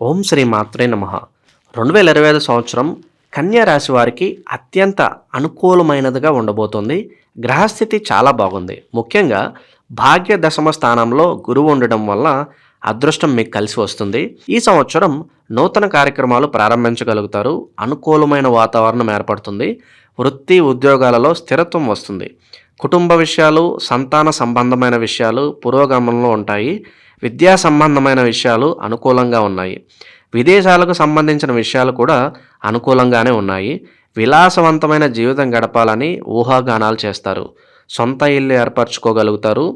ఓం శ్రీ మాత్రే నమ. రెండు వేల ఇరవై ఐదు సంవత్సరం కన్యా రాశి వారికి అత్యంత అనుకూలమైనదిగా ఉండబోతుంది. గ్రహస్థితి చాలా బాగుంది. ముఖ్యంగా భాగ్య దశమ స్థానంలో గురువు ఉండడం వల్ల అదృష్టం మీకు కలిసి వస్తుంది. ఈ సంవత్సరం నూతన కార్యక్రమాలు ప్రారంభించగలుగుతారు. అనుకూలమైన వాతావరణం ఏర్పడుతుంది. వృత్తి ఉద్యోగాలలో స్థిరత్వం వస్తుంది. కుటుంబ విషయాలు సంతాన సంబంధమైన విషయాలు పురోగమనంలో ఉంటాయి. విద్యా సంబంధమైన విషయాలు అనుకూలంగా ఉన్నాయి. విదేశాలకు సంబంధించిన విషయాలు కూడా అనుకూలంగానే ఉన్నాయి. విలాసవంతమైన జీవితం గడపాలని ఊహాగానాలు చేస్తారు. సొంత ఇల్లు ఏర్పరచుకోగలుగుతారు.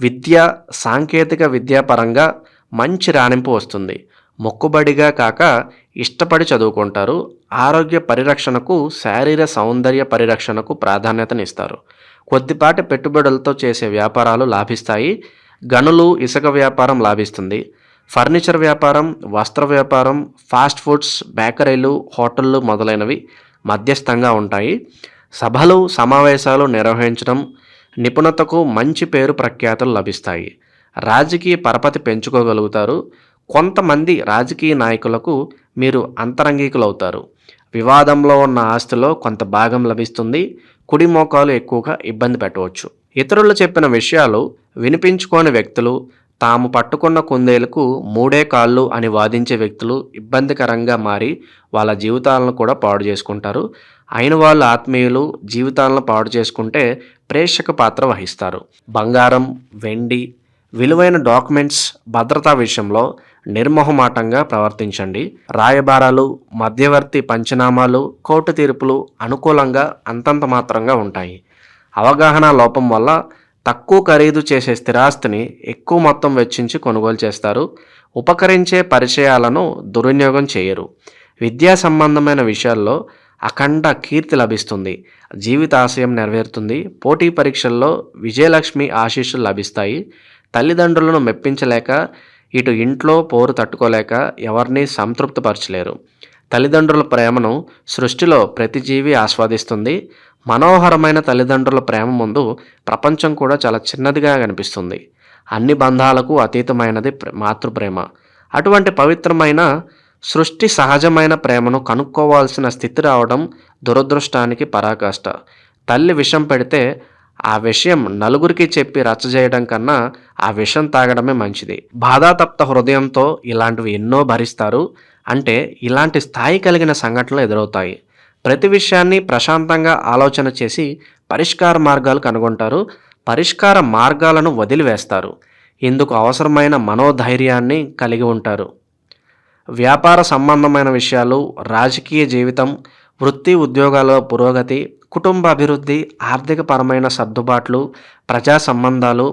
విద్య సాంకేతిక విద్యాపరంగా మంచి రాణింపు వస్తుంది. మొక్కుబడిగా కాక ఇష్టపడి చదువుకుంటారు. ఆరోగ్య పరిరక్షణకు శారీర సౌందర్య పరిరక్షణకు ప్రాధాన్యతనిస్తారు. కొద్దిపాటి పెట్టుబడులతో చేసే వ్యాపారాలు లాభిస్తాయి. గనులు ఇసుక వ్యాపారం లాభిస్తుంది. ఫర్నిచర్ వ్యాపారం వస్త్ర వ్యాపారం ఫాస్ట్ ఫుడ్స్ బేకరీలు హోటళ్ళు మొదలైనవి మధ్యస్థంగా ఉంటాయి. సభలు సమావేశాలు నిర్వహించడం నిపుణతకు మంచి పేరు ప్రఖ్యాతులు లభిస్తాయి. రాజకీయ పరపతి పెంచుకోగలుగుతారు. కొంతమంది రాజకీయ నాయకులకు మీరు అంతరంగికులవుతారు. వివాదంలో ఉన్న ఆస్తిలో కొంత భాగం లభిస్తుంది. కుడి మోకాలు ఎక్కువగా ఇబ్బంది పెట్టవచ్చు. ఇతరులు చెప్పిన విషయాలు వినిపించుకోని వ్యక్తులు తాము పట్టుకున్న కుందేలకు మూడే కాళ్ళు అని వాదించే వ్యక్తులు ఇబ్బందికరంగా మారి వాళ్ళ జీవితాలను కూడా పాడు చేసుకుంటారు. అయిన వాళ్ళ ఆత్మీయులు జీవితాలను పాడు చేసుకుంటే ప్రేక్షక పాత్ర వహిస్తారు. బంగారం వెండి విలువైన డాక్యుమెంట్స్ భద్రతా విషయంలో నిర్మోహమాటంగా ప్రవర్తించండి. రాయబారాలు మధ్యవర్తి పంచనామాలు కోర్టు తీర్పులు అనుకూలంగా అంతంత మాత్రంగా ఉంటాయి. అవగాహన లోపం వల్ల తక్కువ ఖరీదు చేసే స్థిరాస్తిని ఎక్కువ మొత్తం వెచ్చించి కొనుగోలు చేస్తారు. ఉపకరించే పరిచయాలను దుర్వినియోగం చేయరు. విద్యా సంబంధమైన విషయాల్లో అఖండ కీర్తి లభిస్తుంది. జీవితాశయం నెరవేరుతుంది. పోటీ పరీక్షల్లో విజయలక్ష్మి ఆశీస్సులు లభిస్తాయి. తల్లిదండ్రులను మెప్పించలేక ఇటు ఇంట్లో పోరు తట్టుకోలేక ఎవరిని సంతృప్తిపరచలేరు. తల్లిదండ్రుల ప్రేమను సృష్టిలో ప్రతి జీవి ఆస్వాదిస్తుంది. మనోహరమైన తల్లిదండ్రుల ప్రేమ ముందు ప్రపంచం కూడా చాలా చిన్నదిగా కనిపిస్తుంది. అన్ని బంధాలకు అతీతమైనది మాతృప్రేమ. అటువంటి పవిత్రమైన సృష్టి సహజమైన ప్రేమను కనుక్కోవాల్సిన స్థితి రావడం దురదృష్టానికి పరాకాష్ట. తల్లి విషం పెడితే ఆ విషయం నలుగురికి చెప్పి రచ్చజేయడం కన్నా ఆ విషం తాగడమే మంచిది. బాధాతప్త హృదయంతో ఇలాంటివి ఎన్నో భరిస్తారు అంటే ఇలాంటి స్థాయి కలిగిన సంఘటనలు ఎదురవుతాయి. ప్రతి విషయాన్ని ప్రశాంతంగా ఆలోచన చేసి పరిష్కార మార్గాలు కనుగొంటారు. పరిష్కార మార్గాలను వదిలివేస్తారు. ఇందుకు అవసరమైన మనోధైర్యాన్ని కలిగి ఉంటారు. వ్యాపార సంబంధమైన విషయాలు రాజకీయ జీవితం వృత్తి ఉద్యోగాల పురోగతి కుటుంబ అభివృద్ధి ఆర్థికపరమైన సర్దుబాట్లు ప్రజా సంబంధాలు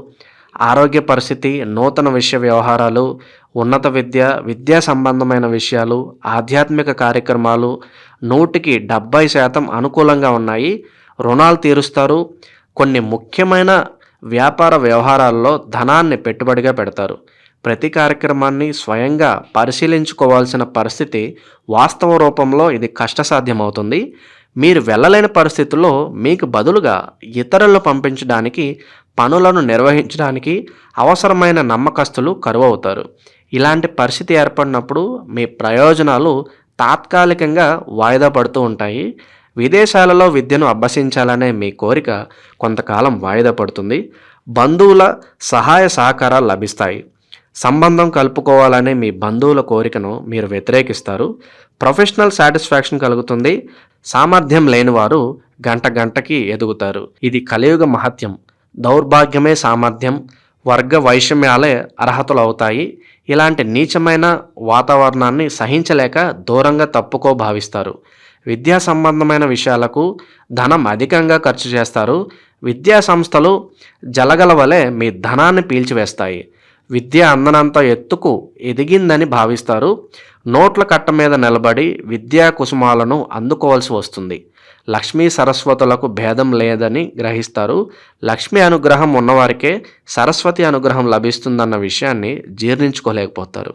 ఆరోగ్య పరిస్థితి నూతన విషయ వ్యవహారాలు ఉన్నత విద్య విద్యా సంబంధమైన విషయాలు ఆధ్యాత్మిక కార్యక్రమాలు నూటికి డెబ్బై శాతం అనుకూలంగా ఉన్నాయి. రుణాలు తీరుస్తారు. కొన్ని ముఖ్యమైన వ్యాపార వ్యవహారాల్లో ధనాన్ని పెట్టుబడిగా పెడతారు. ప్రతి కార్యక్రమాన్ని స్వయంగా పరిశీలించుకోవాల్సిన పరిస్థితి వాస్తవ రూపంలో ఇది కష్టసాధ్యమవుతుంది. మీరు వెళ్ళలేని పరిస్థితుల్లో మీకు బదులుగా ఇతరులు పంపించడానికి పనులను నిర్వహించడానికి అవసరమైన నమ్మకస్తులు కరువవుతారు. ఇలాంటి పరిస్థితి ఏర్పడినప్పుడు మీ ప్రయోజనాలు తాత్కాలికంగా వాయిదా పడుతూ ఉంటాయి. విదేశాలలో విద్యను అభ్యసించాలనే మీ కోరిక కొంతకాలం వాయిదా పడుతుంది. బంధువుల సహాయ సహకారాలు లభిస్తాయి. సంబంధం కలుపుకోవాలనే మీ బంధువుల కోరికను మీరు వ్యతిరేకిస్తారు. ప్రొఫెషనల్ సాటిస్ఫాక్షన్ కలుగుతుంది. సామర్థ్యం లేని వారు గంట గంటకి ఎదుగుతారు. ఇది కలియుగ మహత్యం. దౌర్భాగ్యమే సామర్థ్యం వర్గ వైషమ్యాలే అర్హతలు అవుతాయి ఇలాంటి నీచమైన వాతావరణాన్ని సహించలేక దూరంగా తప్పుకో భావిస్తారు. విద్యా సంబంధమైన విషయాలకు ధనం అధికంగా ఖర్చు చేస్తారు. విద్యా సంస్థలు జలగల వలె మీ ధనాన్ని పీల్చివేస్తాయి. విద్య అందనంత ఎత్తుకు ఎదిగిందని భావిస్తారు. నోట్ల కట్ట మీద నిలబడి విద్యా కుసుమాలను అందుకోవాల్సి వస్తుంది. లక్ష్మీ సరస్వతులకు భేదం లేదని గ్రహిస్తారు. లక్ష్మి అనుగ్రహం ఉన్నవారికే సరస్వతి అనుగ్రహం లభిస్తుందన్న విషయాన్ని జీర్ణించుకోలేకపోతారు.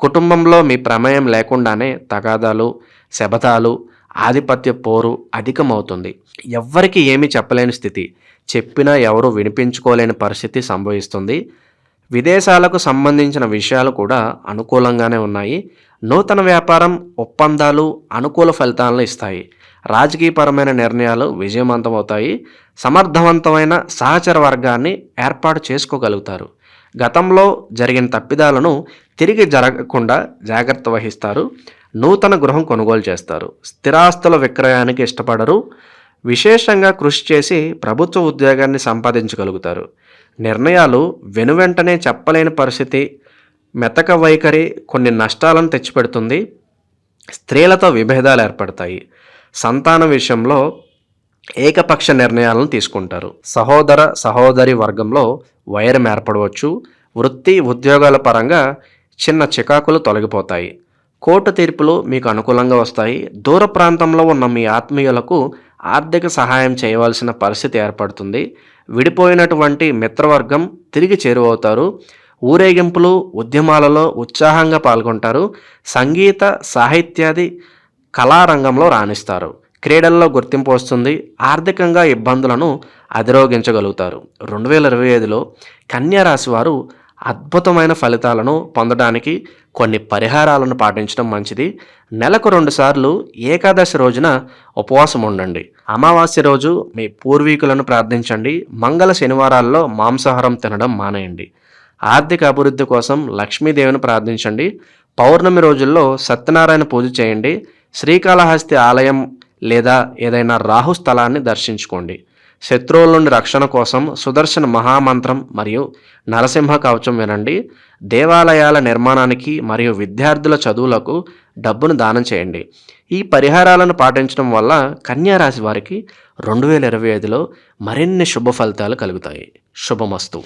కుటుంబంలో మీ ప్రమేయం లేకుండానే తగాదాలు శబదాలు ఆధిపత్య పోరు అధికమవుతుంది. ఎవ్వరికి ఏమీ చెప్పలేని స్థితి. చెప్పినా ఎవరు వినిపించుకోలేని పరిస్థితి సంభవిస్తుంది. విదేశాలకు సంబంధించిన విషయాలు కూడా అనుకూలంగానే ఉన్నాయి. నూతన వ్యాపారం ఒప్పందాలు అనుకూల ఫలితాలను ఇస్తాయి. రాజకీయపరమైన నిర్ణయాలు విజయవంతమవుతాయి. సమర్థవంతమైన సహచర వర్గాన్ని ఏర్పాటు చేసుకోగలుగుతారు. గతంలో జరిగిన తప్పిదాలను తిరిగి జరగకుండా జాగ్రత్త వహిస్తారు. నూతన గృహం కొనుగోలు చేస్తారు. స్థిరాస్తుల విక్రయానికి ఇష్టపడరు. విశేషంగా కృషి చేసి ప్రభుత్వ ఉద్యోగాన్ని సంపాదించగలుగుతారు. నిర్ణయాలు వెనువెంటనే చెప్పలేని పరిస్థితి మెతక వైఖరి కొన్ని నష్టాలను తెచ్చిపెడుతుంది. స్త్రీలతో విభేదాలు ఏర్పడతాయి. సంతాన విషయంలో ఏకపక్ష నిర్ణయాలను తీసుకుంటారు. సహోదర సహోదరి వర్గంలో వైరం ఏర్పడవచ్చు. వృత్తి ఉద్యోగాల పరంగా చిన్న చికాకులు తొలగిపోతాయి. కోర్టు తీర్పులు మీకు అనుకూలంగా వస్తాయి. దూర ప్రాంతంలో ఉన్న మీ ఆత్మీయులకు ఆర్థిక సహాయం చేయవలసిన పరిస్థితి ఏర్పడుతుంది. విడిపోయినటువంటి మిత్రవర్గం తిరిగి చేరువవుతారు. ఊరేగింపులు ఉద్యమాలలో ఉత్సాహంగా పాల్గొంటారు. సంగీత సాహిత్యాది కళారంగంలో రాణిస్తారు. క్రీడల్లో గుర్తింపు వస్తుంది ఆర్థికంగా ఇబ్బందులను అధిరోగించగలుగుతారు. రెండు వేల ఇరవై ఐదులో కన్యారాశి వారు అద్భుతమైన ఫలితాలను పొందడానికి కొన్ని పరిహారాలను పాటించడం మంచిది. నెలకు రెండుసార్లు ఏకాదశి రోజున ఉపవాసం ఉండండి. అమావాస్య రోజు మీ పూర్వీకులను ప్రార్థించండి. మంగళ శనివారాల్లో మాంసాహారం తినడం మానేయండి. ఆర్థిక అభివృద్ధి కోసం లక్ష్మీదేవిని ప్రార్థించండి. పౌర్ణమి రోజుల్లో సత్యనారాయణ పూజ చేయండి. శ్రీకాళహస్తి ఆలయం లేదా ఏదైనా రాహు స్థలాన్ని దర్శించుకోండి. శత్రువుల నుండి రక్షణ కోసం సుదర్శన మహామంత్రం మరియు నరసింహ కవచం వినండి. దేవాలయాల నిర్మాణానికి మరియు విద్యార్థుల చదువులకు డబ్బును దానం చేయండి. ఈ పరిహారాలను పాటించడం వల్ల కన్యారాశి వారికి రెండు వేల ఇరవై ఐదులో మరిన్ని శుభ ఫలితాలు కలుగుతాయి. శుభమస్తు.